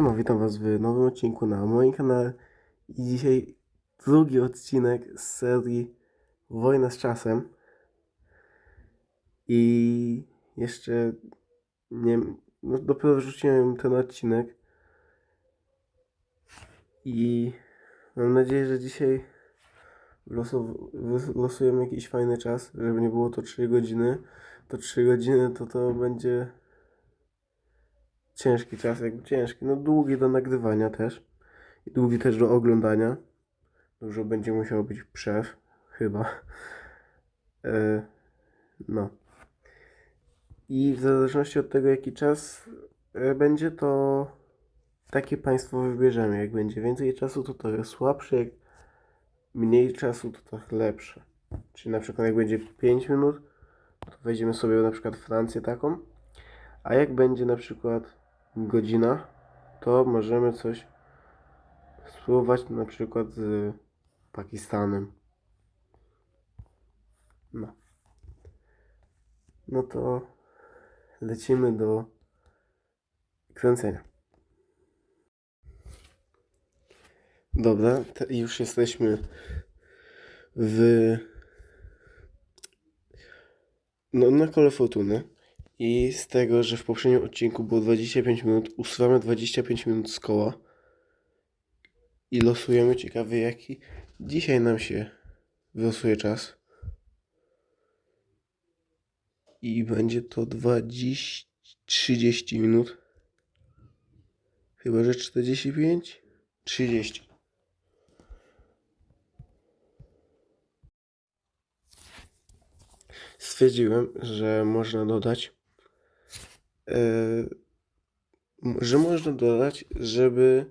Siema, witam was w nowym odcinku na moim kanale i dzisiaj drugi odcinek z serii Wojna z czasem. I jeszcze nie, no dopiero wrzuciłem ten odcinek. I mam nadzieję, że dzisiaj losow, losujemy jakiś fajny czas, żeby nie było to 3 godziny, to 3 godziny to to będzie ciężki czas, jakby ciężki, no długi do nagrywania też i długi też do oglądania. Dużo będzie musiało być przerw, chyba. E, no. I w zależności od tego, jaki czas e, będzie, to takie państwo wybierzemy. Jak będzie więcej czasu, to trochę słabsze, jak mniej czasu, to trochę lepsze. Czyli na przykład jak będzie 5 minut, to weźmiemy sobie na przykład Francję taką, a jak będzie na przykład godzina, to możemy coś spróbować na przykład z Pakistanem. No. No to lecimy do kręcenia. Dobra, już jesteśmy w no, na kole fortuny. I z tego, że w poprzednim odcinku było 25 minut, usuwamy 25 minut z koła i losujemy ciekawy jaki dzisiaj nam się wylosuje czas. I będzie to 20, 30 minut. Chyba, że 45? 30. Stwierdziłem, że można dodać że można dodać, żeby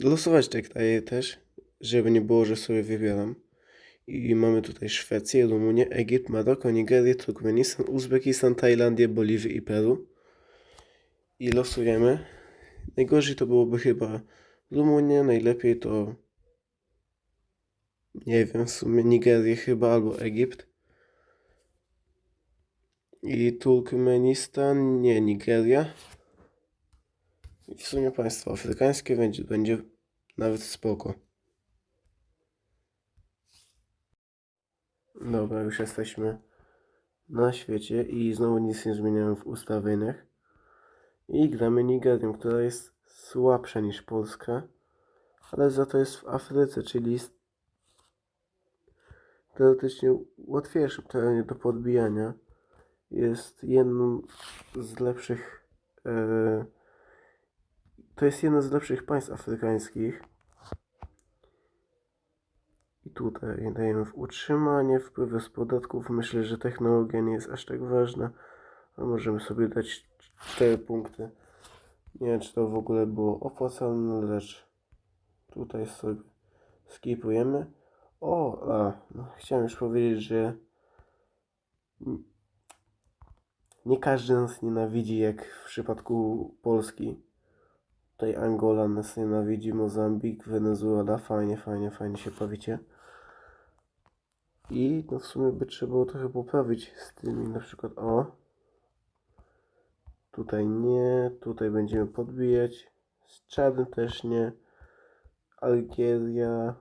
losować te kraje też, żeby nie było, że sobie wybieram. I mamy tutaj Szwecję, Rumunię, Egipt, Maroko, Nigerię, Turkmenistan, Uzbekistan, Tajlandię, Boliwię i Peru. I losujemy. Najgorzej to byłoby chyba Rumunia, najlepiej to nie wiem, w sumie Nigerię chyba albo Egipt. I Turkmenistan, nie, Nigeria. I w sumie państwo afrykańskie będzie, będzie nawet spoko. Dobra, już jesteśmy na świecie i znowu nic nie zmieniałem w ustawieniach. I gramy Nigerią, która jest słabsza niż Polska, ale za to jest w Afryce, czyli jest teoretycznie łatwiejszym terenie do podbijania. Jest jedną z lepszych. E, to jest jedno z lepszych państw afrykańskich. I tutaj dajemy w utrzymanie, wpływy z podatków. Myślę, że technologia nie jest aż tak ważna. A możemy sobie dać 4 punkty. Nie wiem, czy to w ogóle było opłacalne, lecz tutaj sobie skipujemy. O, a, no, chciałem już powiedzieć, że nie każdy nas nienawidzi, jak w przypadku Polski. Tutaj Angola nas nienawidzi, Mozambik, Wenezuela, fajnie, fajnie, fajnie się bawicie. I no w sumie by trzeba było trochę poprawić z tymi, na przykład o. Tutaj nie, tutaj będziemy podbijać. Z Czadem też nie. Algieria.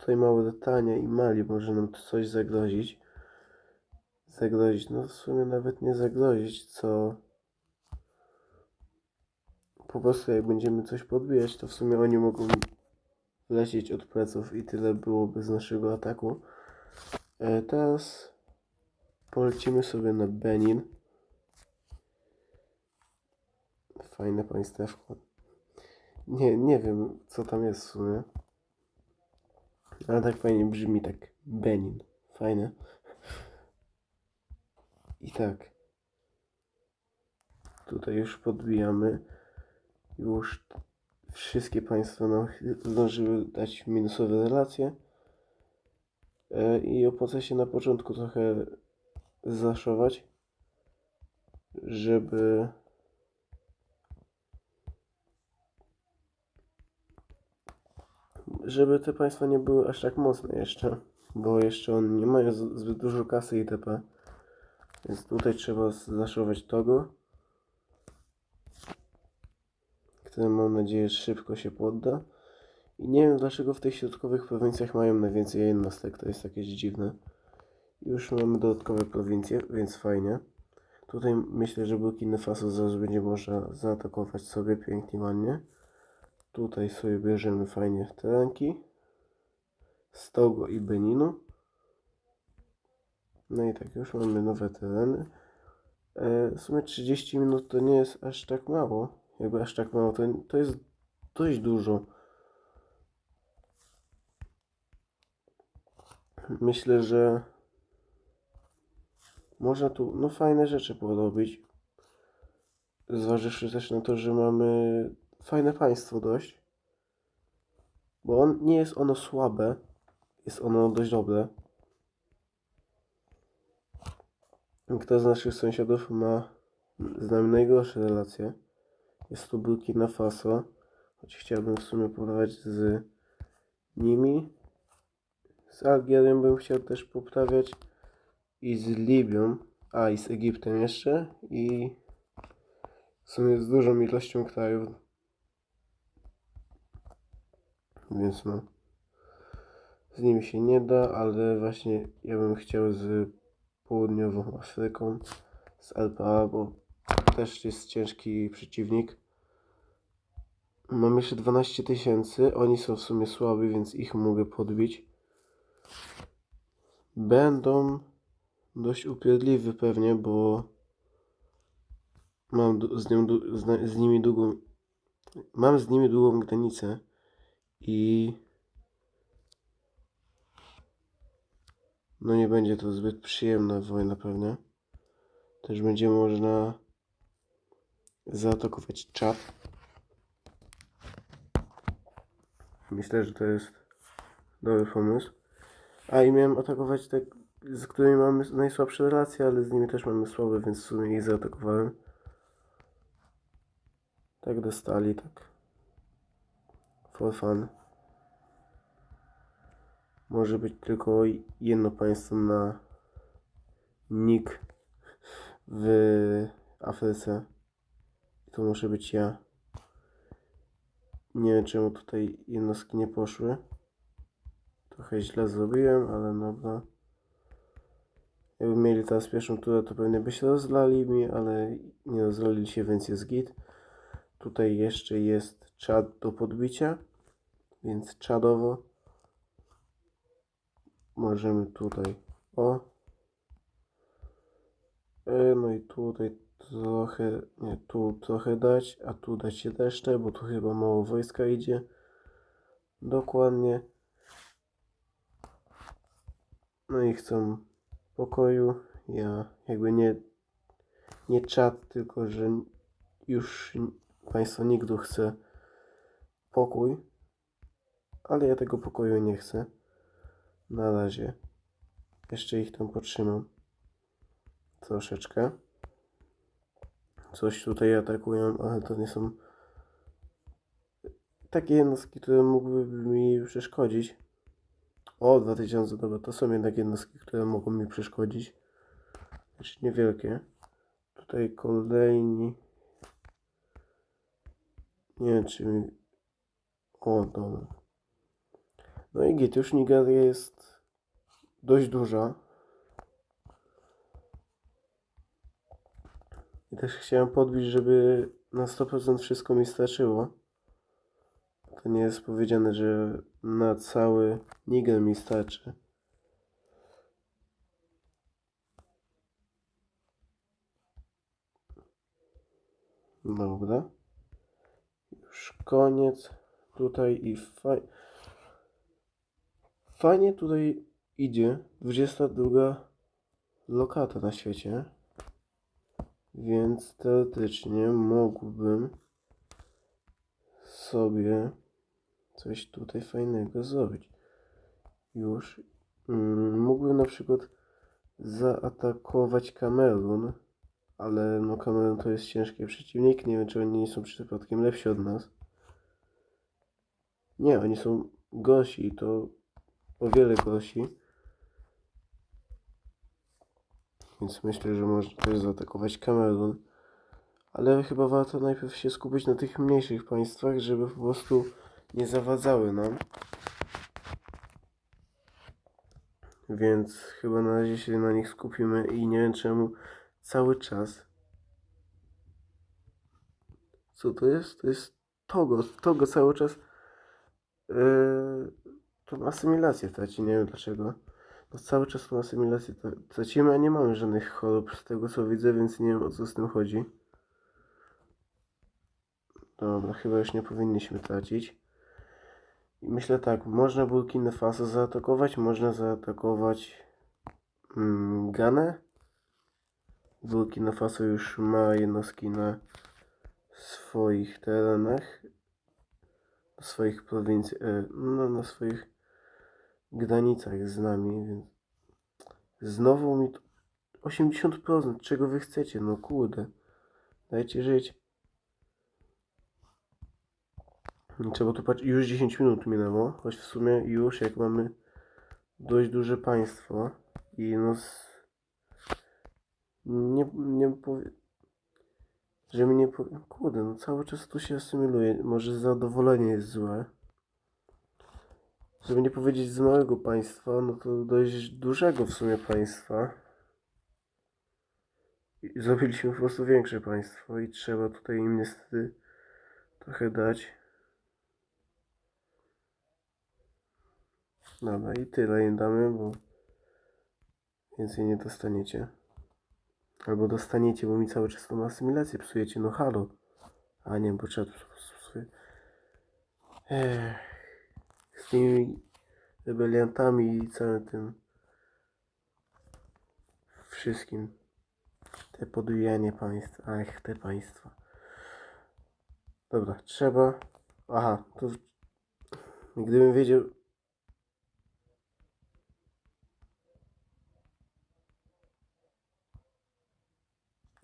Tutaj Mauretania i Mali może nam tu coś zagrozić. Zagrozić, no w sumie nawet nie zagrozić, co po prostu jak będziemy coś podbijać, to w sumie oni mogą lecieć od pleców i tyle byłoby z naszego ataku. E, teraz polecimy sobie na Benin. Fajne państewko. Nie, nie wiem co tam jest w sumie. Ale tak fajnie brzmi, tak Benin. Fajne. I tak. Tutaj już podbijamy. Już wszystkie państwa nam zdążyły dać minusowe relacje. E, I opłaca się na początku trochę zaszować, żeby żeby te państwa nie były aż tak mocne jeszcze, bo jeszcze one nie mają zbyt dużo kasy itp. Więc tutaj trzeba zaszować Togo. które mam nadzieję szybko się podda. I nie wiem dlaczego w tych środkowych prowincjach mają najwięcej jednostek, to jest jakieś dziwne. Już mamy dodatkowe prowincje, więc fajnie. Tutaj myślę, że Burkina Faso zaraz będzie można zaatakować sobie pięknie, ładnie. Tutaj sobie bierzemy fajnie terenki. Z Togo i Beninu. No i tak, już mamy nowe tereny. E, w sumie 30 minut to nie jest aż tak mało. Jakby aż tak mało, to, to jest dość dużo. Myślę, że można tu no fajne rzeczy porobić. Zważywszy też na to, że mamy fajne państwo dość. Bo on, nie jest ono słabe, jest ono dość dobre. Kto z naszych sąsiadów ma z nami najgorsze relacje? Jest to Burkina Faso. Choć chciałbym w sumie porozmawiać z nimi. Z Algierią bym chciał też poprawiać. I z Libią. A i z Egiptem jeszcze. I w sumie z dużą ilością krajów. Więc no. Z nimi się nie da, ale właśnie ja bym chciał z południową Afryką, z LPA, bo też jest ciężki przeciwnik. Mam jeszcze 12 tysięcy, oni są w sumie słabi, więc ich mogę podbić. Będą dość upierdliwi pewnie, bo mam z, nią, z nimi długą mam z nimi długą granicę i no nie będzie to zbyt przyjemna wojna pewnie. Też będzie można zaatakować czat. Myślę, że to jest dobry pomysł. A i miałem atakować te, z którymi mamy najsłabsze relacje, ale z nimi też mamy słabe, więc w sumie ich zaatakowałem. Tak dostali, tak. For fun. Może być tylko jedno państwo na nick w Afryce. To muszę być ja. Nie wiem czemu tutaj jednostki nie poszły. Trochę źle zrobiłem, ale dobra. Jakby mieli teraz pierwszą turę, to pewnie by się rozlali mi, ale nie rozlali się, więc jest git. Tutaj jeszcze jest czad do podbicia, więc czadowo możemy tutaj o. E, no i tutaj trochę nie, tu trochę dać, a tu dać resztę, bo tu chyba mało wojska idzie. Dokładnie. No i chcą pokoju. Ja jakby nie nie czat, tylko że już państwo nigdy chce pokój. Ale ja tego pokoju nie chcę na razie. Jeszcze ich tam potrzymam. Troszeczkę. Coś tutaj atakują, ale to nie są takie jednostki, które mogłyby mi przeszkodzić. O 2000, dobra, to są jednak jednostki, które mogą mi przeszkodzić. Znaczy niewielkie. Tutaj kolejni. Nie wiem czy mi o dobra no i git, już Nigeria jest dość duża. I też chciałem podbić, żeby na 100% wszystko mi starczyło. To nie jest powiedziane, że na cały Niger mi starczy. Dobra. Już koniec. Tutaj i fajnie. Fajnie tutaj idzie 22 lokata na świecie. Więc teoretycznie mógłbym sobie coś tutaj fajnego zrobić. Już mm, mógłbym na przykład zaatakować Kamerun, ale no Kamerun to jest ciężki przeciwnik. Nie wiem, czy oni nie są przypadkiem lepsi od nas. Nie, oni są gorsi, to o wiele gorsi. Więc myślę, że można też zaatakować Kamerun. Ale chyba warto najpierw się skupić na tych mniejszych państwach, żeby po prostu nie zawadzały nam. Więc chyba na razie się na nich skupimy i nie wiem czemu cały czas. Co to jest? To jest Togo. Togo cały czas yy, tą asymilację traci. Nie wiem dlaczego. No cały czas tą asymilację tra- tracimy, a nie mamy żadnych chorób z tego co widzę, więc nie wiem o co z tym chodzi. Dobra, chyba już nie powinniśmy tracić. I myślę tak, można Burkina Faso zaatakować, można zaatakować mm, Ganę. Burkina Faso już ma jednostki na swoich terenach, na swoich prowincji, e, no na swoich granicach z nami, więc znowu mi to 80%, czego wy chcecie, no kurde, dajcie żyć. Trzeba tu patrzeć, już 10 minut minęło, choć w sumie już jak mamy dość duże państwo i no z... nie, nie powie... że mi nie powie... kurde, no cały czas tu się asymiluje, może zadowolenie jest złe. Żeby nie powiedzieć z małego państwa, no to dość dużego w sumie państwa. I zrobiliśmy po prostu większe państwo i trzeba tutaj im niestety trochę dać. Dobra, i tyle im damy, bo więcej nie dostaniecie. Albo dostaniecie, bo mi cały czas tą asymilację psujecie, no halo. A nie, bo psuje. Ech, z tymi rebeliantami i całym tym wszystkim. Te podujanie państw, ach, te państwa. Dobra, trzeba. Aha, to gdybym wiedział,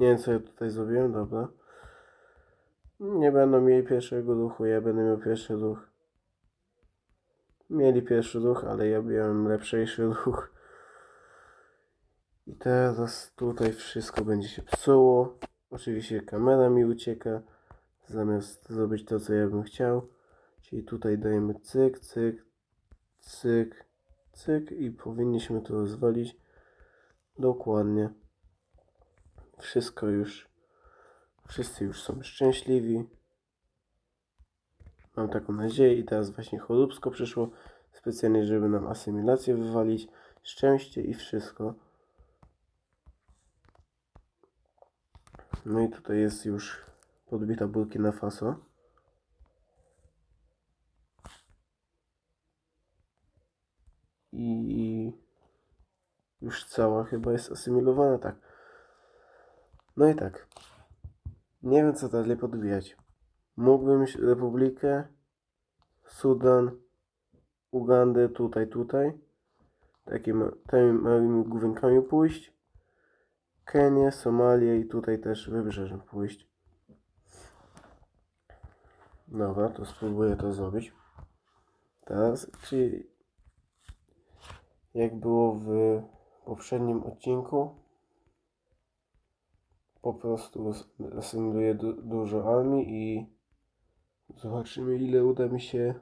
Nie wiem, co ja tutaj zrobiłem, dobra. Nie będą mieli pierwszego duchu, ja będę miał pierwszy duch. Mieli pierwszy duch, ale ja miałem lepszejszy duch. I teraz tutaj wszystko będzie się psuło. Oczywiście kamera mi ucieka, zamiast zrobić to, co ja bym chciał. Czyli tutaj dajemy cyk, cyk, cyk, cyk i powinniśmy to rozwalić dokładnie wszystko już, wszyscy już są szczęśliwi. Mam taką nadzieję i teraz właśnie choróbsko przyszło specjalnie, żeby nam asymilację wywalić, szczęście i wszystko. No i tutaj jest już podbita Burkina Faso. I już cała chyba jest asymilowana, tak. No i tak. Nie wiem, co dalej podbijać. Mógłbym Republikę, Sudan, Ugandę tutaj, tutaj. Takimi tymi małymi główinkami pójść. Kenię, Somalię i tutaj też wybrzeżem pójść. Dobra, to spróbuję to zrobić. Teraz, czyli jak było w poprzednim odcinku, po prostu asymuluję du dużo armii i zobaczymy ile uda mi się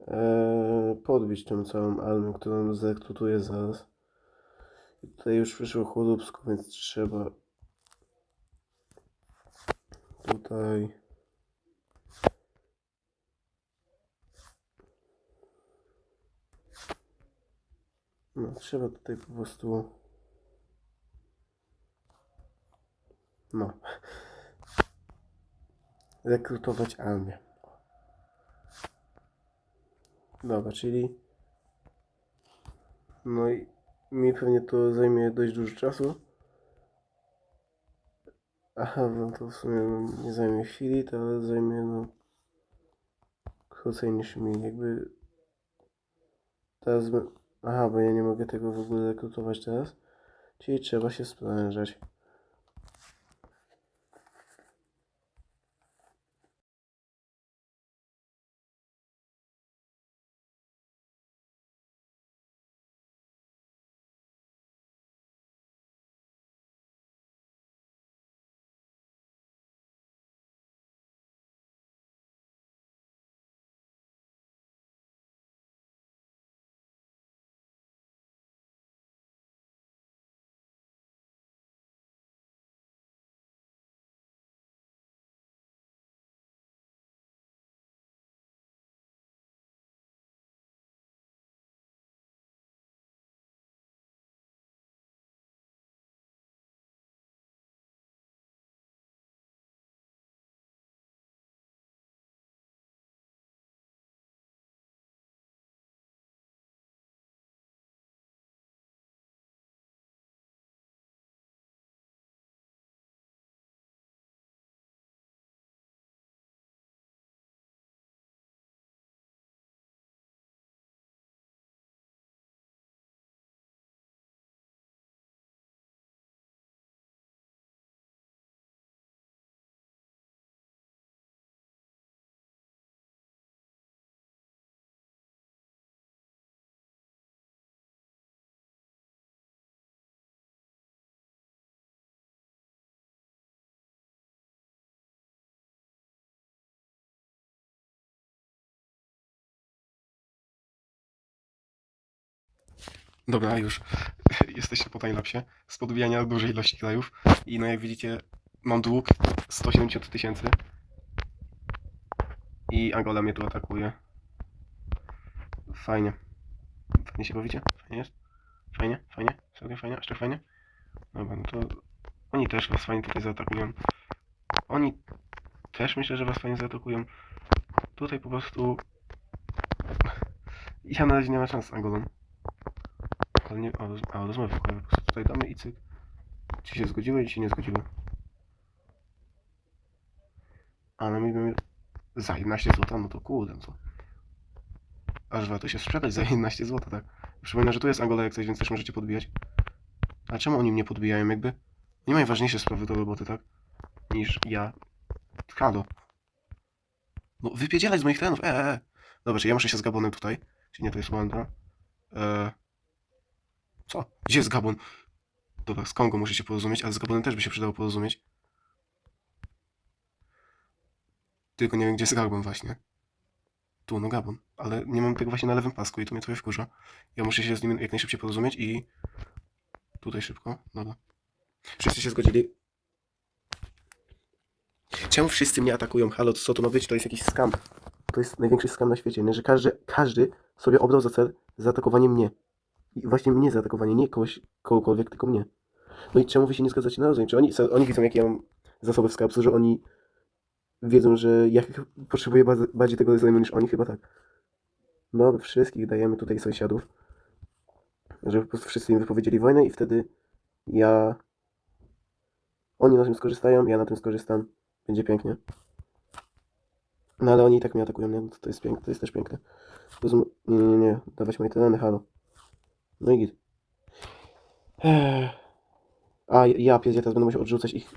e, podbić tą całą armię, którą zrekrutuję zaraz. I tutaj już przyszło chłodubsko, więc trzeba tutaj no trzeba tutaj po prostu No. Rekrutować armię. Dobra, czyli. No i mi pewnie to zajmie dość dużo czasu. Aha, no to w sumie no, nie zajmie chwili, to zajmie no krócej niż mi. Jakby teraz. Aha, bo ja nie mogę tego w ogóle rekrutować teraz. Czyli trzeba się sprężać. Dobra, już jesteście po timelapsie z podbijania dużej ilości krajów i no jak widzicie mam dług 170 tysięcy i Angola mnie tu atakuje. Fajnie. Fajnie się bawicie? Fajnie jest? Fajnie? Fajnie? Serio fajnie? Aż tak fajnie? Dobra, no to oni też was fajnie tutaj zaatakują. Oni też myślę, że was fajnie zaatakują. Tutaj po prostu ja na razie nie ma szans z Angolą. Ale nie, a, a rozmowy pokojowe po prostu tutaj damy i cyk. Czy się zgodziły, czy się nie zgodziły. A no my mamy za 11 zł, no to kurde, to aż warto się sprzedać za 11 zł, tak. Przypominam, że tu jest Angola jak coś, więc też możecie podbijać. A czemu oni mnie podbijają jakby? Nie mają ważniejsze sprawy do roboty, tak? Niż ja. Halo. No wypierdzielać z moich terenów, e, e, e. Dobra, czy ja muszę się z Gabonem tutaj? Czy nie, to jest Rwanda. Eee... Co? Gdzie jest Gabon? Dobra, z Kongo muszę się porozumieć, ale z Gabonem też by się przydało porozumieć. Tylko nie wiem, gdzie jest Gabon właśnie. Tu, no Gabon. Ale nie mam tego właśnie na lewym pasku i to mnie trochę wkurza. Ja muszę się z nim jak najszybciej porozumieć i... Tutaj szybko. Dobra. Wszyscy się zgodzili. Czemu wszyscy mnie atakują? Halo, co to ma być? To jest jakiś skam. To jest największy skam na świecie, nie? że każdy, każdy sobie obrał za cel zaatakowanie mnie. I właśnie mnie zaatakowanie, nie kogoś, kogokolwiek, tylko mnie. No i czemu wy się nie zgadzacie na rozum? Czy oni, oni widzą, jakie ja mam zasoby w skarbcu, że oni wiedzą, że ja potrzebuję bardziej tego rozejmu niż oni? Chyba tak. No, wszystkich dajemy tutaj sąsiadów, żeby po prostu wszyscy im wypowiedzieli wojnę i wtedy ja... Oni na tym skorzystają, ja na tym skorzystam. Będzie pięknie. No ale oni i tak mnie atakują, nie? No To, jest piękne, to jest też piękne. Nie, nie, nie, dawać moje tereny, halo. No i git. A, ja pies, ja teraz będę musiał odrzucać ich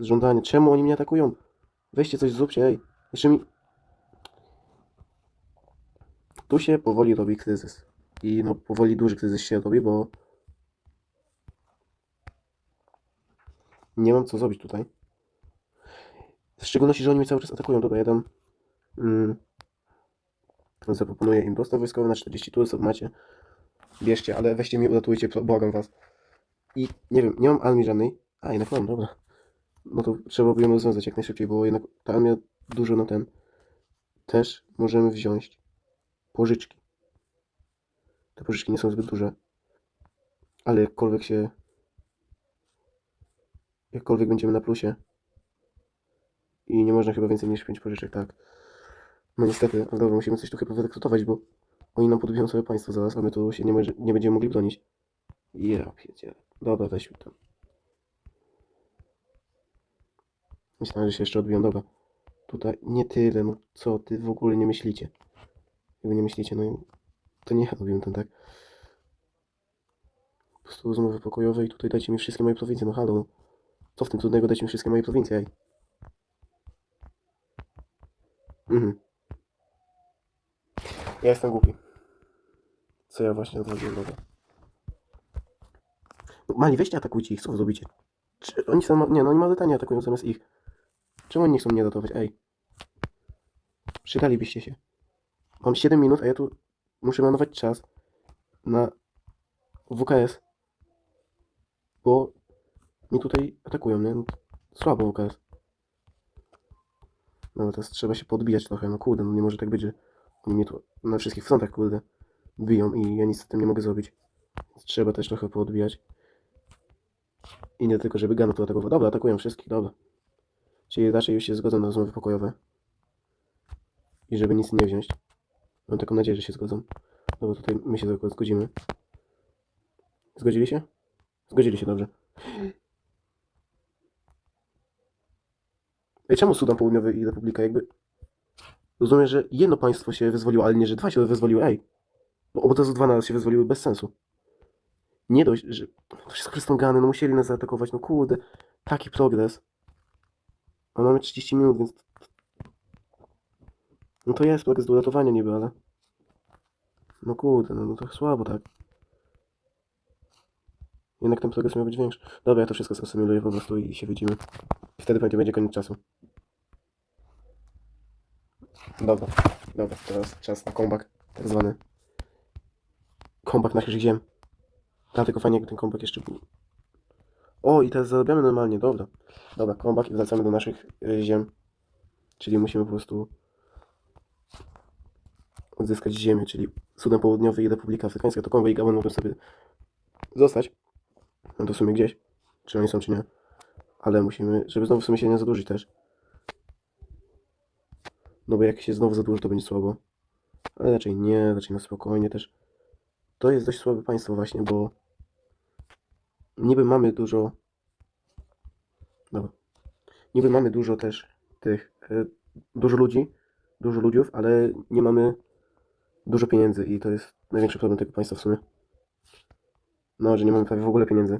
żądanie. Czemu oni mnie atakują? Weźcie coś, zróbcie, ej. Jeszcze mi... Tu się powoli robi kryzys. I no, powoli duży kryzys się robi, bo... Nie mam co zrobić tutaj. W szczególności, że oni mnie cały czas atakują. Dobra, ja dam... Mm, zaproponuję im dostęp wojskowy na 40 turów, macie. Bierzcie, ale weźcie mi, uratujcie, błagam was. I nie wiem, nie mam armii żadnej. A, jednak mam, dobra. No to trzeba by ją rozwiązać jak najszybciej, bo jednak ta armia dużo na ten. Też możemy wziąć pożyczki. Te pożyczki nie są zbyt duże. Ale jakkolwiek się... Jakkolwiek będziemy na plusie. I nie można chyba więcej niż 5 pożyczek, tak. No niestety, ale dobra, musimy coś tu chyba wyrekrutować, bo oni nam podbiją sobie państwo zaraz, a my tu się nie, nie będziemy mogli bronić. Ja pierdzielę. Dobra, weźmy to. Myślałem, że się jeszcze odbiją, dobra. Tutaj nie tyle, no co ty w ogóle nie myślicie? Jakby nie myślicie, no to nie ja ten, tak? Po prostu rozmowy pokojowe i tutaj dajcie mi wszystkie moje prowincje, no halo. Co w tym trudnego, dajcie mi wszystkie moje prowincje, ej. Mhm. Ja jestem głupi. Co ja właśnie odwaliłem, dobra. No, Mali, weźcie atakujcie ich, co wy zrobicie? Czy oni są, nie no oni Maurytanię atakują zamiast ich. Czemu oni nie chcą mnie ratować? Ej. Przydalibyście się. Mam 7 minut, a ja tu muszę manować czas na WKS. Bo mi tutaj atakują, nie? No, Słabo WKS. No teraz trzeba się podbijać trochę, no kurde, no nie może tak być, że oni mnie tu na wszystkich frontach, kurde, biją i ja nic z tym nie mogę zrobić. Trzeba też trochę poodbijać. I nie tylko, żeby Gano tu atakował. Dobra, atakują wszystkich, dobra. Czyli raczej już się zgodzą na rozmowy pokojowe. I żeby nic nie wziąć. Mam taką nadzieję, że się zgodzą. Dobra, tutaj my się tylko zgodzimy. Zgodzili się? Zgodzili się, dobrze. Ej, czemu Sudan Południowy i Republika jakby... Rozumiem, że jedno państwo się wyzwoliło, ale nie, że dwa się wyzwoliły, ej. Bo od razu dwa naraz się wyzwoliły bez sensu. Nie dość, że... To wszystko tą Gany, no musieli nas zaatakować, no kurde. Taki progres. A mamy 30 minut, więc... No to jest progres do uratowania niby, ale... No kurde, no, no to słabo tak. Jednak ten progres miał być większy. Dobra, ja to wszystko zasymuluję po prostu i się widzimy. Wtedy pewnie będzie koniec czasu. Dobra, dobra, teraz czas na comeback, tak zwany. Comeback naszych ziem. Dlatego fajnie jakby ten kombak jeszcze był. O, i teraz zarabiamy normalnie, dobra. Dobra, kombak i wracamy do naszych y, ziem. Czyli musimy po prostu odzyskać ziemię, czyli Sudan Południowy i Republika Afrykańska. To Kongo i Gabon mogą sobie zostać. No to w sumie gdzieś. Czy oni są, czy nie. Ale musimy, żeby znowu w sumie się nie zadłużyć też. No bo jak się znowu zadłuży, to będzie słabo. Ale raczej nie, raczej na spokojnie też. To jest dość słabe państwo właśnie, bo niby mamy dużo. Dobra. Niby mamy dużo też tych. E, dużo ludzi, dużo ludziów, ale nie mamy dużo pieniędzy i to jest największy problem tego państwa w sumie. No, że nie mamy prawie w ogóle pieniędzy.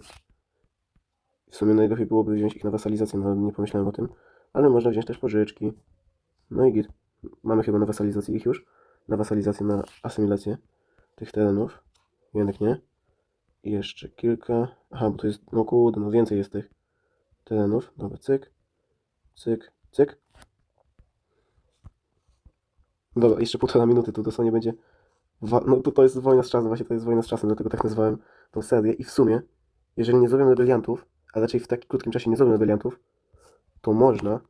W sumie najlepiej byłoby wziąć ich na wasalizację, no nie pomyślałem o tym. Ale można wziąć też pożyczki. No i git. Mamy chyba na wasalizację ich już. Na wasalizację, na asymilację tych terenów. Jednak nie. I jeszcze kilka. Aha, bo to jest, no kurde, no więcej jest tych terenów. Dobra, cyk, cyk, cyk. Dobra, jeszcze półtora minuty, to dosłownie będzie... No to, to jest wojna z czasem, właśnie to jest wojna z czasem, dlatego tak nazwałem tą serię. I w sumie, jeżeli nie zrobią rebeliantów, a raczej w tak krótkim czasie nie zrobią rebeliantów, to można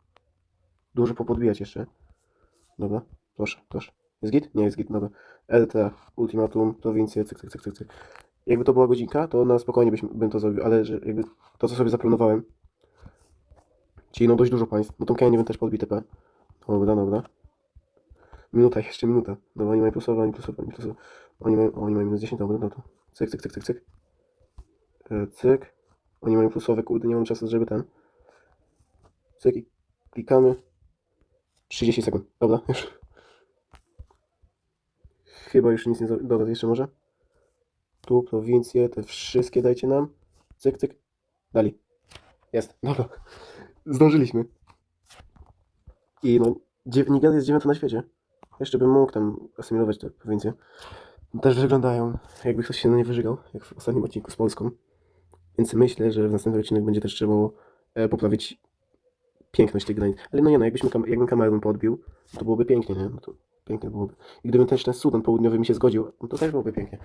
dużo popodbijać jeszcze. Dobra, proszę, proszę. Jest git? Nie jest git, dobra. LTA, ultimatum, prowincje, cyk, cyk, cyk, cyk, cyk. Jakby to była godzinka, to na spokojnie byśmy, bym to zrobił, ale że jakby to, co sobie zaplanowałem, czyli no dość dużo państw, no tą Kenię bym też podbił TP. Dobra, dobra. Minuta, jeszcze minuta. Dobra, oni mają plusowe, oni plusowe, oni plusowe. Oni mają, oni mają minus 10, dobra, no to cyk, cyk, cyk, cyk, cyk. E, cyk. Oni mają plusowe, kurde, nie mam czasu, żeby ten. Cyk i klikamy. 30 sekund, dobra, już. Chyba już nic nie. Dobra, jeszcze może. Tu prowincje, te wszystkie dajcie nam. Cyk, cyk. Dali. Jest, dobra. Zdążyliśmy. I no, Nigeria jest dziewiąta na świecie. Jeszcze bym mógł tam asymilować te prowincje. Też wyglądają, jakby ktoś się na nie wyżygał, jak w ostatnim odcinku z Polską. Więc myślę, że w następnym odcinek będzie też trzeba e, poprawić piękność tych granic. Ale no nie no, jakbyśmy kam- jakbym Kamerun podbił, to byłoby pięknie, nie? No to pięknie byłoby. I gdyby też ten Sudan południowy mi się zgodził, no to też byłoby pięknie.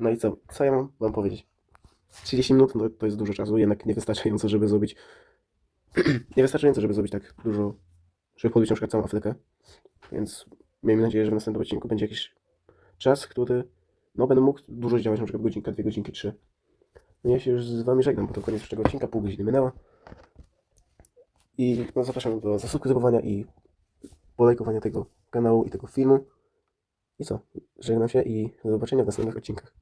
No i co? Co ja mam wam powiedzieć? 30 minut no, to jest dużo czasu, jednak niewystarczająco, żeby zrobić. niewystarczająco, żeby zrobić tak dużo. Żeby podbić na przykład całą Afrykę. Więc miejmy nadzieję, że w następnym odcinku będzie jakiś czas, który. No, będę mógł dużo działać, na przykład godzinka, dwie godzinki, trzy. No ja się już z wami żegnam, bo to koniec tego odcinka, pół godziny minęła. I no, zapraszam do zasubskrybowania i polajkowania tego kanału i tego filmu. I co? Żegnam się i do zobaczenia w następnych odcinkach.